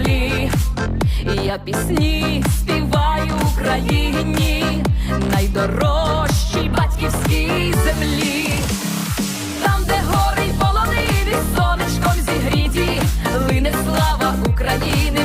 землі, я пісні співаю Україні, найдорожчій батьківській землі, там, де гори й полониві, сонечком зігріті, лине слава України.